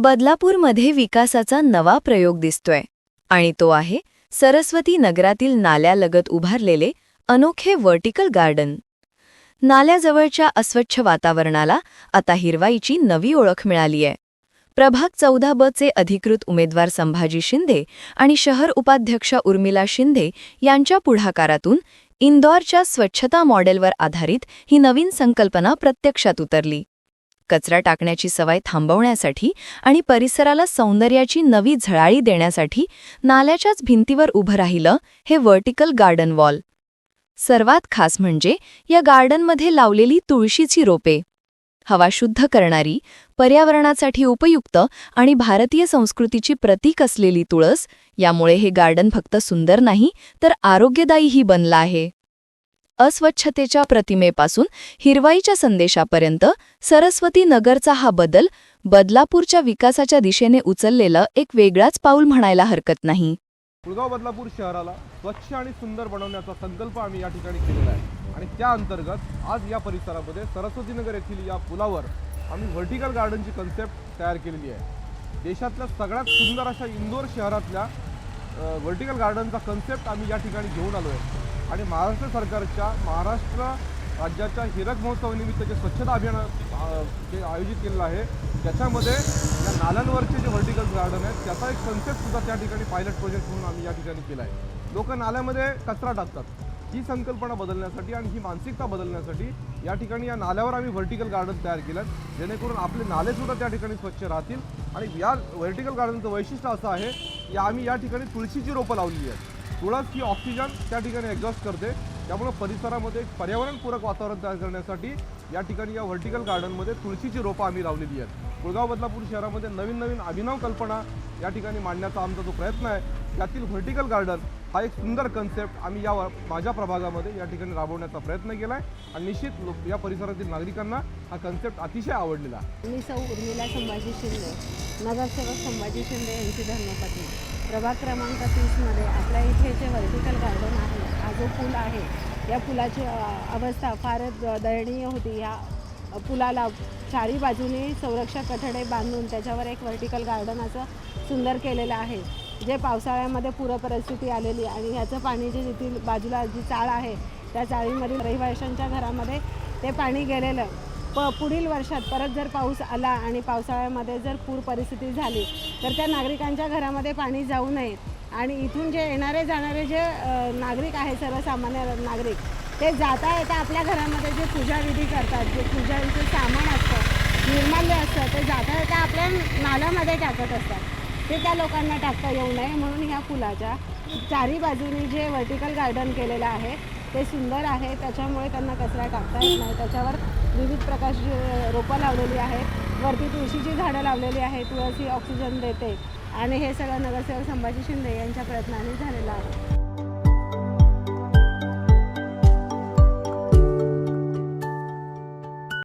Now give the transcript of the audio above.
बदलापूरमध्ये विकासाचा नवा प्रयोग दिसतोय. आणि तो आहे सरस्वती नगरातील नाल्यालगत उभारलेले अनोखे व्हर्टिकल गार्डन. नाल्याजवळच्या अस्वच्छ वातावरणाला आता हिरवाईची नवी ओळख मिळालीय प्रभाग चौदा बचे अधिकृत उमेदवार संभाजी शिंदे आणि शहर उपाध्यक्षा उर्मिला शिंदे यांच्या पुढाकारातून इंदौरच्या स्वच्छता मॉडेलवर आधारित ही नवीन संकल्पना प्रत्यक्षात उतरली. कचरा टाकण्याची सवय थांबवण्यासाठी आणि परिसराला सौंदर्याची नवी झळाळी देण्यासाठी नाल्याच्याच भिंतीवर उभं राहिलं हे व्हर्टिकल गार्डन वॉल सर्वात खास म्हणजे या गार्डनमध्ये लावलेली तुळशीची रोपे. हवा शुद्ध करणारी पर्यावरणासाठी उपयुक्त आणि भारतीय संस्कृतीची प्रतीक असलेली तुळस यामुळे हे गार्डन फक्त सुंदर नाही तर आरोग्यदायीही बनलं आहे. अस्वच्छतेच्या प्रतिमेपासून हिरवाईच्या संदेशापर्यंत सरस्वती नगरचा हा बदल बदलापूरच्या विकासाच्या दिशेने उचललेलं एक वेगळाच पाऊल म्हणायला हरकत नाही. कुळगाव बदलापूर शहराला स्वच्छ आणि सुंदर बनवण्याचा संकल्प आम्ही या ठिकाणी केलेला आहे. आणि त्या अंतर्गत आज या परिसरामध्ये सरस्वती नगर येथील या पुलावर आम्ही व्हर्टिकल गार्डनची कन्सेप्ट तयार केलेली आहे. देशातल्या सगळ्यात सुंदर अशा इंदोर शहरातल्या व्हर्टिकल गार्डनचा कन्सेप्ट आम्ही या ठिकाणी घेऊन आलो आहे आणि महाराष्ट्र सरकारच्या महाराष्ट्र राज्याच्या हिरक महोत्सवानिमित्त जे स्वच्छता अभियान जे आयोजित केलेलं आहे त्याच्यामध्ये या नाल्यांवरचे जे व्हर्टिकल गार्डन आहेत त्याचा एक संकेतसुद्धा त्या ठिकाणी पायलट प्रोजेक्ट म्हणून आम्ही या ठिकाणी केला आहे. लोक नाल्यामध्ये कचरा टाकतात. ही संकल्पना बदलण्यासाठी आणि ही मानसिकता बदलण्यासाठी या ठिकाणी या नाल्यावर आम्ही व्हर्टिकल गार्डन तयार केलं जेणेकरून आपले नालेसुद्धा त्या ठिकाणी स्वच्छ राहतील. आणि या व्हर्टिकल गार्डनचं वैशिष्ट्य असं आहे की आम्ही या ठिकाणी तुळशीची रोपं लावलेली आहेत. तुळस ही ऑक्सिजन त्या ठिकाणी एक्झॉस्ट करते. त्यामुळं परिसरामध्ये एक पर्यावरणपूरक वातावरण तयार करण्यासाठी या ठिकाणी या व्हर्टिकल गार्डनमध्ये तुळशीची रोपं आम्ही लावलेली आहेत. कुळगाव बदलापूर शहरामध्ये नवीन नवीन अभिनव कल्पना या ठिकाणी मांडण्याचा आमचा जो प्रयत्न आहे त्यातील व्हर्टिकल गार्डन हा एक सुंदर कन्सेप्ट आम्ही या माझ्या प्रभागामध्ये या ठिकाणी राबवण्याचा प्रयत्न केला आहे आणि निश्चित लोक या परिसरातील नागरिकांना हा कन्सेप्ट अतिशय आवडलेला आहे. मी सौ उर्मिला संभाजी शिंदे. नगरसेवक संभाजी शिंदे यांची धर्मपत्नी. प्रभाग क्रमांक तीसमध्ये आपल्या इथे जे व्हर्टिकल गार्डन आहे. हा जो पूल आहे या पुलाची अवस्था फारच द- दयनीय होती. ह्या पुलाला चारी बाजूने संरक्षक कठडे बांधून त्याच्यावर एक व्हर्टिकल गार्डन असं सुंदर केलेलं आहे. जे पावसाळ्यामध्ये पूरपरिस्थिती आलेली आणि ह्याचं पाणी जे तिथील बाजूला जी चाळ आहे त्या चाळीमधील रहिवाशांच्या घरामध्ये ते पाणी गेलेलं. प पुढील वर्षात परत जर पाऊस आला आणि पावसाळ्यामध्ये जर पूर परिस्थिती झाली तर त्या नागरिकांच्या घरामध्ये पाणी जाऊ नये. आणि इथून जे येणारे जाणारे जे नागरिक आहे सर्वसामान्य नागरिक ते जाता येता आपल्या घरामध्ये जे पूजाविधी करतात जे पूजाचं सामान असतं निर्माल्य असतं ते जाता येता आपल्या नाल्यामध्ये टाकत असतात. ते त्या लोकांना टाकता येऊ नये म्हणून ह्या पुलाच्या चारी बाजूनी जे व्हर्टिकल गार्डन केलेलं आहे ते सुंदर आहे. त्याच्यामुळे त्यांना कचरा टाकता येत नाही. त्याच्यावर विविध प्रकारची रोपं लावलेली आहेत. वरती तुळशीची झाडं लावलेली आहे तुळशी ऑक्सिजन देते. आणि हे सगळं नगरसेवक संभाजी शिंदे यांच्या प्रयत्नाने झालेलं आहे.